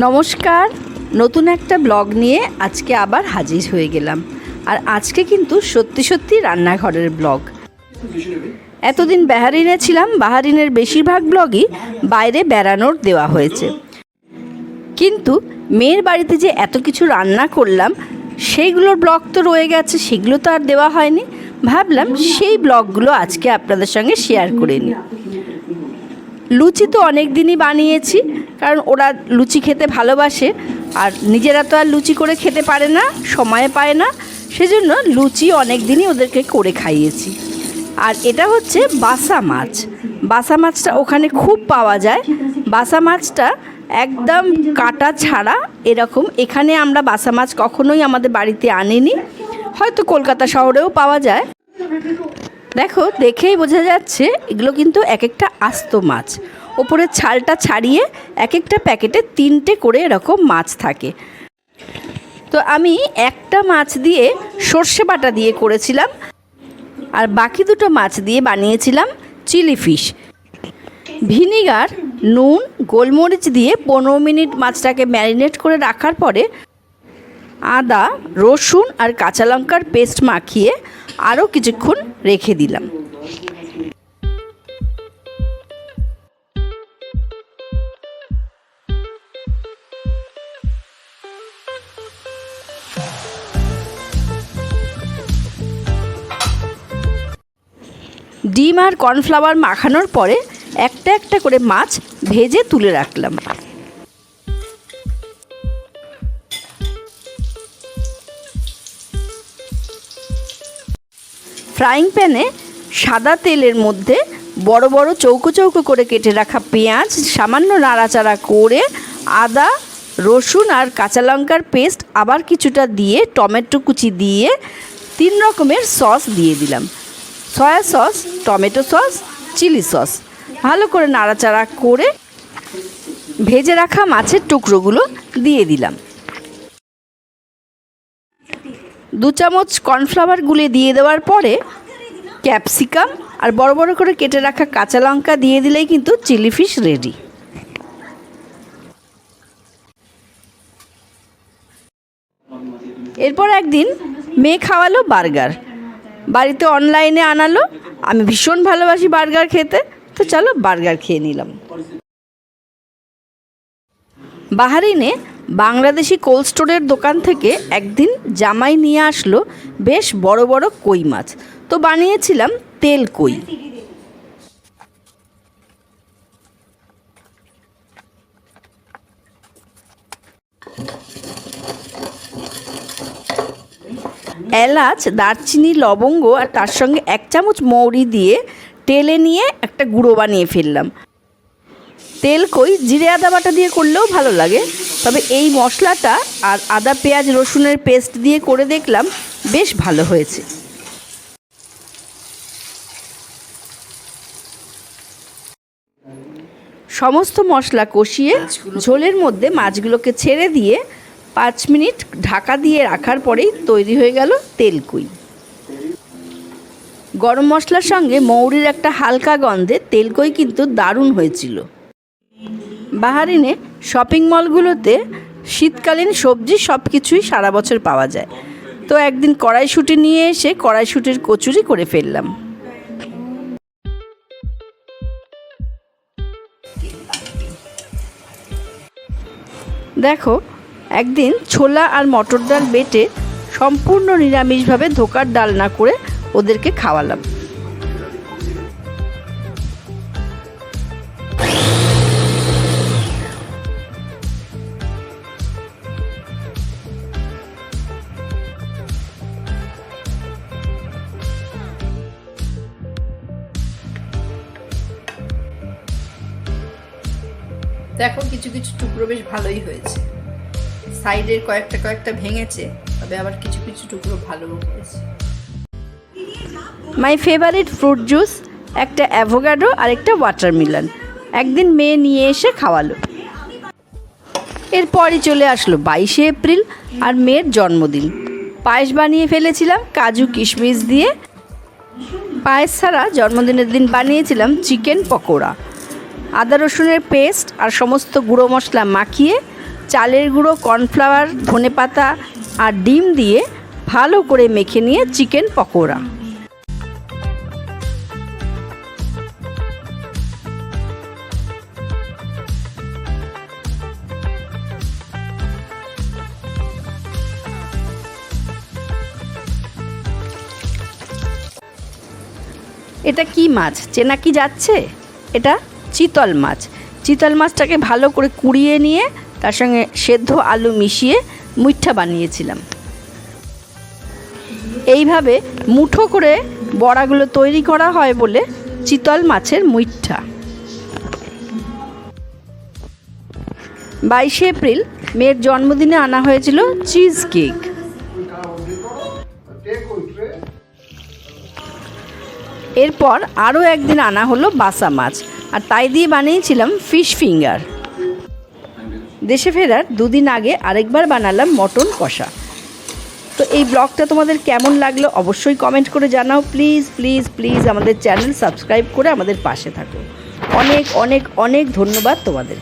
নমস্কার। নতুন একটা ব্লগ নিয়ে আজকে আবার হাজির হয়ে গেলাম। আর আজকে কিন্তু সত্যি সত্যি রান্নাঘরের ব্লগ। এতদিন বেহারিনে ছিলাম, বাহারিনের বেশিরভাগ ব্লগই বাইরে বেড়ানোর দেওয়া হয়েছে। কিন্তু মেয়ের বাড়িতে যে এত কিছু রান্না করলাম, সেইগুলোর ব্লগ তো রয়ে গেছে, সেগুলো তো আর দেওয়া হয়নি। ভাবলাম সেই ব্লগগুলো আজকে আপনাদের সঙ্গে শেয়ার করে নিই। লুচি তো অনেক দিনই বানিয়েছি, কারণ ওরা লুচি খেতে ভালোবাসে। আর নিজেরা তো আর লুচি করে খেতে পারে না, সময় পায় না। সেজন্য লুচি অনেক দিনই ওদেরকে করে খাইয়েছি। আর এটা হচ্ছে বাসা মাছ। বাসা মাছটা ওখানে খুব পাওয়া যায়। বাসা মাছটা একদম কাটা ছাড়া এরকম। এখানে আমরা বাসা মাছ কখনোই আমাদের বাড়িতে আনিনি। হয়তো কলকাতা শহরেও পাওয়া যায়। দেখো দেখেই বোঝা যাচ্ছে এগুলো কিন্তু এক একটা আস্ত মাছ। ওপরের ছালটা ছাড়িয়ে এক একটা প্যাকেটে তিনটে করে এরকম মাছ থাকে। তো আমি একটা মাছ দিয়ে সর্ষে বাটা দিয়ে করেছিলাম আর বাকি দুটো মাছ দিয়ে বানিয়েছিলাম চিলি ফিশ। ভিনিগার, নুন, গোলমরিচ দিয়ে পনেরো মিনিট মাছটাকে ম্যারিনেট করে রাখার পরে আদা, রসুন আর কাঁচা লঙ্কার পেস্ট মাখিয়ে আরও কিছুক্ষণ রেখে দিলাম। ডিম আর কর্নফ্লাওয়ার মাখানোর পরে একটা একটা করে মাছ ভেজে তুলে রাখলাম। ফ্রাইং প্যানে সাদা তেলের মধ্যে বড় বড় চৌকো চৌকো করে কেটে রাখা পেঁয়াজ, সামান্য নাড়াচাড়া করে আদা, রসুন আর কাঁচা লঙ্কার পেস্ট আবার কিছুটা দিয়ে টমেটো কুচি দিয়ে তিন রকমের সস দিয়ে দিলাম। Soya sauce, tomato sauce, chilli sauce. ভালো করে নাড়াচাড়া করে ভেজে রাখা মাছের টুকরোগুলো দিয়ে দিলাম। দু চামচ কর্নফ্লাওয়ার গুলে দিয়ে দেওয়ার পরে ক্যাপসিকাম আর বড় বড় করে কেটে রাখা কাঁচা লঙ্কা দিয়ে দিলেই কিন্তু চিলি ফিশ রেডি। এরপর একদিন মেয়ে খাওয়ালো বার্গার। বাড়িতে অনলাইনে আনালো, আমি ভীষণ ভালোবাসি বার্গার খেতে, তো চলো বার্গার খেয়ে নিলাম। বাহারিনে বাংলাদেশি কোল্ড স্টোরের দোকান থেকে একদিন জামাই নিয়ে আসলো বেশ বড় বড় কই মাছ। তো বানিয়েছিলাম তেল কই। এলাচ, দারচিনি, লবঙ্গ আর তার সঙ্গে এক চামচ মৌরি দিয়ে তেলে নিয়ে একটা গুঁড়ো বানিয়ে ফেললাম। তেল কই? জিরে আদা বাটা দিয়ে করলেও ভালো লাগে। তবে এই মশলাটা আর আদা পেঁয়াজ রসুনের পেস্ট দিয়ে করে দেখলাম বেশ ভালো হয়েছে। সমস্ত মশলা কষিয়ে ঝোলের মধ্যে মাছগুলোকে ছেড়ে দিয়ে পাঁচ মিনিট ঢাকা দিয়ে রাখার পরেই তৈরি হয়ে গেল তেলকুই গরম মশলার সঙ্গে মৌরির একটা হালকা গন্ধে তেলকই কিন্তু দারুণ হয়েছিল। বাহারিনে শপিং মলগুলোতে শীতকালীন সবজি সব কিছুই সারা বছর পাওয়া যায়। তো একদিন কড়াইশুঁটি নিয়ে এসে কড়াইশুঁটির কচুরি করে ফেললাম। দেখো, একদিন ছোলা আর মটর ডাল বেটে সম্পূর্ণ নিরামিষভাবে ধোকার ডাল না করে ওদেরকে খাওয়ালাম। দেখো কিছু কিছু টুকরো বেশ ভালোই হয়েছে। সাইডের কয়েকটা কয়েকটা ভেঙেছে, তবে আবার কিছু কিছু টুকরো ভালো হয়েছে। মাই ফেভারিট ফ্রুট জুস একটা অ্যাভোগাডো আর একটা ওয়াটারমেলন একদিন মেয়ে নিয়ে এসে খাওয়ালো। এরপরই চলে আসলো বাইশে এপ্রিল আর মেয়ের জন্মদিন। পায়েস বানিয়ে ফেলেছিলাম, কাজু কিশমিশ দিয়ে। পায়েস ছাড়া জন্মদিনের দিন বানিয়েছিলাম চিকেন পকোড়া। আদা রসুনের পেস্ট আর সমস্ত গুঁড়ো মশলা মাখিয়ে চালের গুঁড়ো, কর্নফ্লাওয়ার ধনেপাতা আর ডিম দিয়ে ভালো করে মেখে নিয়ে চিকেন পকোড়া। এটা কি মাছ? চেনা কি যাচ্ছে? এটা চিতল মাছ। চিতল মাছটাকে ভালো করে কুড়িয়ে নিয়ে তার সঙ্গে সেদ্ধ আলু মিশিয়ে মুঠা বানিয়েছিলাম। এইভাবে মুঠো করে বড়াগুলো তৈরি করা হয় বলে চিতল মাছের মুঠা বাইশে এপ্রিল, মেয়ের জন্মদিনে আনা হয়েছিল চিজ কেক। এরপর আরও একদিন আনা হলো বাসা মাছ। আর তাই দিয়ে বানিয়েছিলাম ফিশ ফিঙ্গার। দেশে ফেরার দুদিন আগে আরেকবার বানালাম মটন কষা। তো এই ব্লগটা তোমাদের কেমন লাগল অবশ্যই কমেন্ট করে জানাও। প্লিজ প্লিজ প্লিজ আমাদের চ্যানেল সাবস্ক্রাইব করে আমাদের পাশে থাকো। অনেক অনেক অনেক ধন্যবাদ তোমাদের।